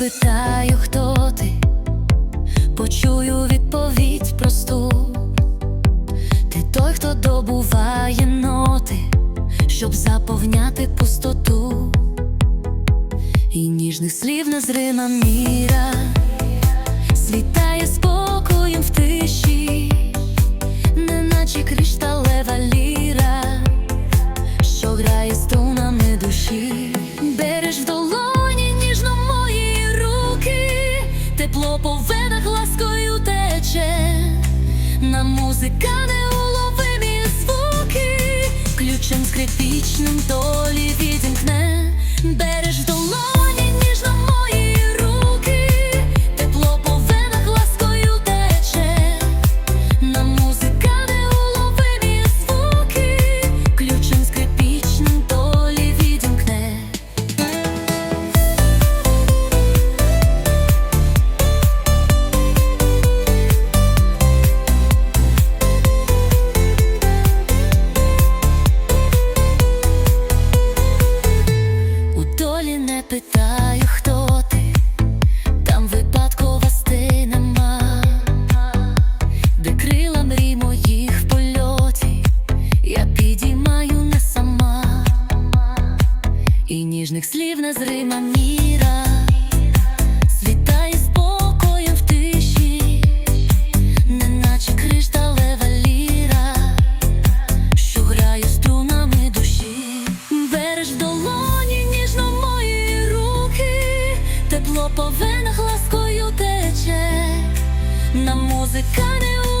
не питаю, хто ти, почую відповідь просту. Ти той, хто добуває ноти, щоб заповняти пустоту, і ніжних слів незрима міра, на музика неуловимі звуки, ключем скрипічним долі відімкне, береш в долоні питаю, хто ти, там випадковостей нема, де крила мрій моїх в польоті, я підіймаю не сама, і ніжних слів незрима міра, ласкою тече, на музика не звуки,